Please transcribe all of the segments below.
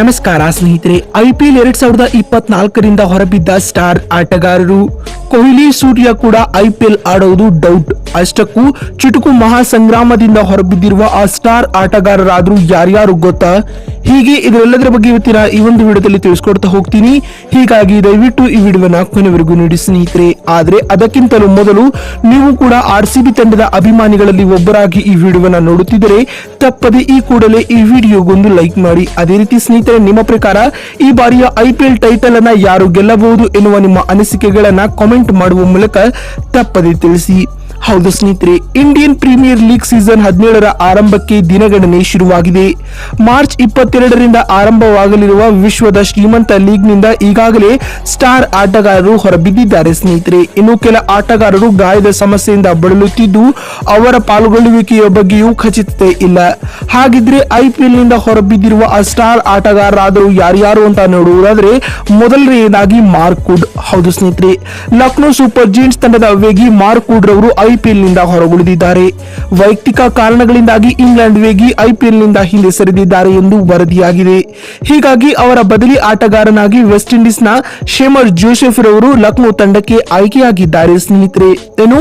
ನಮಸ್ಕಾರ ಸ್ನೇಹಿತರೆ ಐಪಿಎಲ್ ಎರಡ್ ಸಾವಿರದ ಇಪ್ಪತ್ನಾಲ್ಕರಿಂದ ಹೊರಬಿದ್ದ ಸ್ಟಾರ್ ಆಟಗಾರರು ಕೊಹ್ಲಿ ಸೂರ್ಯ ಕೂಡ ಐಪಿಎಲ್ ಆಡೋದು ಡೌಟ್ ಅಷ್ಟಕ್ಕೂ ಚುಟುಕು ಮಹಾಸಂಗ್ರಾಮದಿಂದ ಹೊರಬಿದ್ದಿರುವ ಆ ಸ್ಟಾರ್ ಆಟಗಾರರಾದ್ರೂ ಯಾರ್ಯಾರು ಗೊತ್ತಾ? ಹೀಗೆ ಇದರೆಲ್ಲದರ ಬಗ್ಗೆ ಇವತ್ತಿನ ಈ ಒಂದು ವಿಡಿಯೋದಲ್ಲಿ ತಿಳಿಸ್ಕೊಡ್ತಾ ಹೋಗ್ತೀನಿ. ಹೀಗಾಗಿ ದಯವಿಟ್ಟು ಈ ವಿಡಿಯೋನ ಕೊನೆವರೆಗೂ ನೋಡಿ ಸ್ನೇಹಿತರೆ. ಆದ್ರೆ ಅದಕ್ಕಿಂತಲೂ ಮೊದಲು ನೀವು ಕೂಡ ಆರ್ ಸಿ ತಂಡದ ಅಭಿಮಾನಿಗಳಲ್ಲಿ ಒಬ್ಬರಾಗಿ ಈ ವಿಡಿಯೋವನ್ನ ನೋಡುತ್ತಿದ್ದರೆ ತಪ್ಪದೆ ಈ ಕೂಡಲೇ ಈ ವಿಡಿಯೋಗೊಂದು ಲೈಕ್ ಮಾಡಿ. ಅದೇ ರೀತಿ ಸ್ನೇಹಿತರೆ, ನಿಮ್ಮ ಪ್ರಕಾರ ಈ ಬಾರಿಯ ಐಪಿಎಲ್ ಟೈಟಲ್ ಅನ್ನ ಯಾರು ಗೆಲ್ಲಬಹುದು ಎನ್ನುವ ನಿಮ್ಮ ಅನಿಸಿಕೆಗಳನ್ನ ಕಾಮೆಂಟ್ ಮಾಡುವ ಮೂಲಕ ತಪ್ಪದೆ ತಿಳಿಸಿ. ಹೌದು ಸ್ನೇಹಿತರೆ ಇಂಡಿಯನ್ ಪ್ರೀಮಿಯರ್ ಲೀಗ್ ಸೀಸನ್ ಹದಿನೇಳರ ಆರಂಭಕ್ಕೆ ದಿನಗಣನೆ ಶುರುವಾಗಿದೆ. ಮಾರ್ಚ್ ಇಪ್ಪತ್ತೆರಡರಿಂದ ಆರಂಭವಾಗಲಿರುವ ವಿಶ್ವದ ಶ್ರೀಮಂತ ಲೀಗ್ನಿಂದ ಈಗಾಗಲೇ ಸ್ಟಾರ್ ಆಟಗಾರರು ಹೊರಬಿದ್ದಿದ್ದಾರೆ ಸ್ನೇಹಿತರೆ. ಇನ್ನು ಕೆಲ ಆಟಗಾರರು ಗಾಯದ ಸಮಸ್ಯೆಯಿಂದ ಬಳಲುತ್ತಿದ್ದು, ಅವರ ಪಾಲ್ಗೊಳ್ಳುವಿಕೆಯ ಬಗ್ಗೆಯೂ ಖಚಿತತೆ ಇಲ್ಲ. ಹಾಗಿದ್ರೆ ಐಪಿಎಲ್ನಿಂದ ಹೊರಬಿದ್ದಿರುವ ಆ ಸ್ಟಾರ್ ಆಟಗಾರರಾದರೂ ಯಾರ್ಯಾರು ಅಂತ ನೋಡುವುದಾದ್ರೆ, ಮೊದಲನೆಯದಾಗಿ ಮಾರ್ಕುಡ್. ಹೌದು ಸ್ನೇಹಿತರೆ, ಲಕ್ನೋ ಸೂಪರ್ ಜೀನ್ಸ್ ತಂಡದ ವೇಗಿ ಮಾರ್ಕುಡ್ ರವರು ಐಪಿಎಲ್ನಿಂದ ಹೊರಗುಳಿದಿದ್ದಾರೆ. ವೈಯಕ್ತಿಕ ಕಾರಣಗಳಿಂದಾಗಿ ಇಂಗ್ಲೆಂಡ್ ವೇಗಿ ಐಪಿಎಲ್ನಿಂದ ಹಿಂದೆ ಸರಿದಿದ್ದಾರೆ ಎಂದು ವರದಿಯಾಗಿದೆ. ಹೀಗಾಗಿ ಅವರ ಬದಲಿ ಆಟಗಾರನಾಗಿ ವೆಸ್ಟ್ ಇಂಡೀಸ್ನ ಶೇಮರ್ ಜೋಸೆಫ್ ರವರು ಲಕ್ನೋ ತಂಡಕ್ಕೆ ಆಯ್ಕೆಯಾಗಿದ್ದಾರೆ. ಸ್ನೇಹಿತರೆ, ಇನ್ನು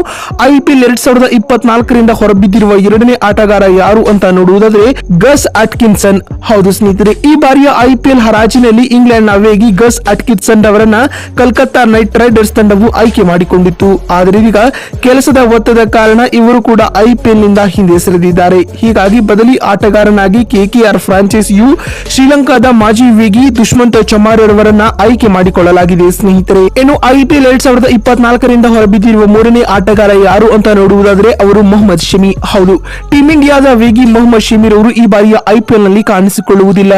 ಐಪಿಎಲ್ ಎರಡ್ ಸಾವಿರದ ಇಪ್ಪತ್ನಾಲ್ಕರಿಂದ ಹೊರಬಿದ್ದಿರುವ ಎರಡನೇ ಆಟಗಾರ ಯಾರು ಅಂತ ನೋಡುವುದಾದ್ರೆ ಗಸ್ ಅಟ್ಕಿನ್ಸನ್. ಹೌದು ಸ್ನೇಹಿತರೆ, ಈ ಬಾರಿಯ ಐಪಿಎಲ್ ಹರಾಜಿನಲ್ಲಿ ಇಂಗ್ಲೆಂಡ್ನ ವೇಗಿ ಗಸ್ ಅಟ್ಕಿನ್ಸನ್ ಅವರನ್ನ ಕಲ್ಕತ್ತಾ ನೈಟ್ ರೈಡರ್ಸ್ ತಂಡವು ಆಯ್ಕೆ ಮಾಡಿಕೊಂಡಿತ್ತು. ಆದರೆ ಈಗ ಕೆಲಸದ ಒತ್ತದ ಕಾರಣ ಇವರು ಕೂಡ ಐಪಿಎಲ್ನಿಂದ ಹಿಂದೆ ಸರಿದಿದ್ದಾರೆ. ಹೀಗಾಗಿ ಬದಲಿ ಆಟಗಾರನಾಗಿ ಕೆಕೆಆರ್ ಫ್ರಾಂಚೈಸಿಯು ಶ್ರೀಲಂಕಾದ ಮಾಜಿ ವೇಗಿ ದುಷ್ಮಂತ ಚಮಾರಿಯವರನ್ನ ಆಯ್ಕೆ ಮಾಡಿಕೊಳ್ಳಲಾಗಿದೆ. ಸ್ನೇಹಿತರೆ, ಇನ್ನು ಐಪಿಎಲ್ ಎರಡ್ ಸಾವಿರದ ಇಪ್ಪತ್ನಾಲ್ಕರಿಂದ ಹೊರಬಿದ್ದಿರುವ ಮೂರನೇ ಆಟಗಾರ ಯಾರು ಅಂತ ನೋಡುವುದಾದ್ರೆ ಅವರು ಮೊಹಮ್ಮದ್ ಶಮಿ. ಹೌದು, ಟೀಂ ಇಂಡಿಯಾದ ವೇಗಿ ಮೊಹಮ್ಮದ್ ಶಮೀರ್ ಅವರು ಈ ಬಾರಿಯ ಐಪಿಎಲ್ನಲ್ಲಿ ಕಾಣಿಸಿಕೊಳ್ಳುವುದಿಲ್ಲ.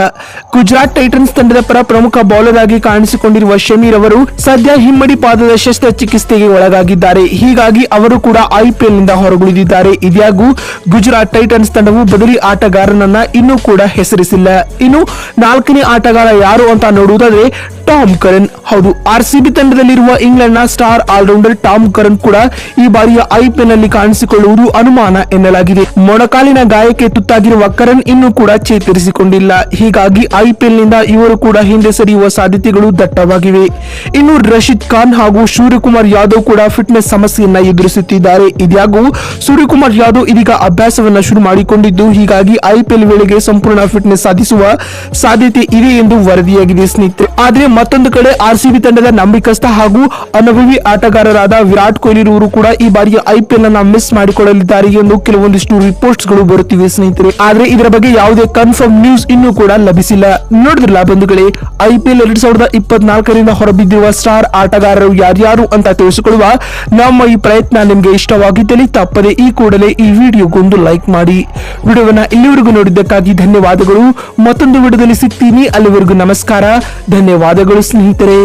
ಗುಜರಾತ್ ಟೈಟನ್ಸ್ ತಂಡದ ಪರ ಪ್ರಮುಖ ಬೌಲರ್ ಆಗಿ ಕಾಣಿಸಿಕೊಂಡಿರುವ ಶಮೀರ್ ಅವರು ಸದ್ಯ ಹಿಮ್ಮಡಿ ಪಾದದ ಶಸ್ತ್ರಚಿಕಿತ್ಸೆಗೆ ಒಳಗಾಗಿದ್ದಾರೆ. ಹೀಗಾಗಿ ಅವರು ಕೂಡ ಐಪಿಎಲ್ನಿಂದ ಹೊರಗುಳಿದಿದ್ದಾರೆ. ಇದ್ಯಾಗೂ ಗುಜರಾತ್ ಟೈಟನ್ಸ್ ತಂಡವು ಬದಲಿ ಆಟಗಾರನನ್ನ ಇನ್ನೂ ಕೂಡ ಹೆಸರಿಸಿಲ್ಲ. ಇನ್ನು ನಾಲ್ಕನೇ ಆಟಗಾರ ಯಾರು ಅಂತ ನೋಡುವುದಾದ್ರೆ ಟಾಮ್ ಕರನ್. ಹೌದು, ಆರ್ ಸಿ ಬಿ ತಂಡದಲ್ಲಿರುವ ಇಂಗ್ಲೆಂಡ್ನ ಸ್ಟಾರ್ ಆಲ್ರೌಂಡರ್ ಟಾಮ್ ಕರನ್ ಕೂಡ ಈ ಬಾರಿಯ ಐಪಿಎಲ್ನಲ್ಲಿ ಕಾಣಿಸಿಕೊಳ್ಳುವುದು ಅನುಮಾನ ಎನ್ನಲಾಗಿದೆ. ಮೊಣಕಾಲಿನ ಗಾಯಕ್ಕೆ ತುತ್ತಾಗಿರುವ ಕರನ್ ಇನ್ನೂ ಕೂಡ ಚೇತರಿಸಿಕೊಂಡಿಲ್ಲ. ಹೀಗಾಗಿ ಐಪಿಎಲ್ನಿಂದ ಇವರು ಕೂಡ ಹಿಂದೆ ಸರಿಯುವ ಸಾಧ್ಯತೆಗಳು ದಟ್ಟವಾಗಿವೆ. ಇನ್ನು ರಶೀದ್ ಖಾನ್ ಹಾಗೂ ಸೂರ್ಯಕುಮಾರ್ ಯಾದವ್ ಕೂಡ ಫಿಟ್ನೆಸ್ ಸಮಸ್ಯೆಯನ್ನ ಎದುರಿಸುತ್ತಿದ್ದಾರೆ. ಇದ್ಯಾಗೂ ಸೂರ್ಯಕುಮಾರ್ ಯಾದವ್ ಇದೀಗ ಅಭ್ಯಾಸವನ್ನ ಶುರು ಮಾಡಿಕೊಂಡಿದ್ದು, ಹೀಗಾಗಿ ಐಪಿಎಲ್ ವೇಳೆಗೆ ಸಂಪೂರ್ಣ ಫಿಟ್ನೆಸ್ ಸಾಧಿಸುವ ಸಾಧ್ಯತೆ ಇದೆ ಎಂದು ವರದಿಯಾಗಿದೆ ಸ್ನೇಹಿತರೆ. ಆದ್ರೆ ಮತ್ತೊಂದು ಕಡೆ ಆರ್ಸಿಬಿ ತಂಡದ ನಂಬಿಕಸ್ಥ ಹಾಗೂ ಅನುಭವಿ ಆಟಗಾರರಾದ ವಿರಾಟ್ ಕೊಹ್ಲಿ ಅವರು ಕೂಡ ಈ ಬಾರಿಯ ಐಪಿಎಲ್ ಅನ್ನ ಮಿಸ್ ಮಾಡಿಕೊಳ್ಳಲಿದ್ದಾರೆ ಎಂದು ಕೆಲವೊಂದಿಷ್ಟು ರಿಪೋರ್ಟ್ಸ್ಗಳು ಬರುತ್ತಿವೆ, ಸ್ನೇಹಿತರೆ. ಆದ್ರೆ ಇದರ ಬಗ್ಗೆ ಯಾವುದೇ ಕನ್ಫರ್ಮ್ ನ್ಯೂಸ್ ಇನ್ನೂ ಕೂಡ ಲಭಿಸಿಲ್ಲ. ನೋಡಿದ್ರಲ್ಲ ಬಂಧುಗಳೇ ಐಪಿಎಲ್ ಎರಡ್ ಸಾವಿರದ ಇಪ್ಪತ್ನಾಲ್ಕರಿಂದ ಹೊರಬಿದ್ದಿರುವ ಸ್ಟಾರ್ ಆಟಗಾರರು ಯಾರ್ಯಾರು ಅಂತ ತಿಳಿಸಿಕೊಳ್ಳುವ ನಮ್ಮ ಈ ಪ್ರಯತ್ನ ನಿಮ್ಗೆ ಇಷ್ಟವಾಗಿದ್ದಲ್ಲಿ ತಪ್ಪದೆ ಈ ಕೂಡಲೇ ಈ ವಿಡಿಯೋಗೊಂದು ಲೈಕ್ ಮಾಡಿ. ವಿಡಿಯೋವನ್ನ ಇಲ್ಲಿವರೆಗೂ ನೋಡಿದ್ದಕ್ಕಾಗಿ ಧನ್ಯವಾದಗಳು. ಮತ್ತೊಂದು ವಿಡಿಯೋದಲ್ಲಿ ಸಿಗ್ತೀನಿ. ಅಲ್ಲಿವರೆಗೂ ನಮಸ್ಕಾರ. ಧನ್ಯವಾದಗಳು. ಸ್ನೇಹಿತರೆ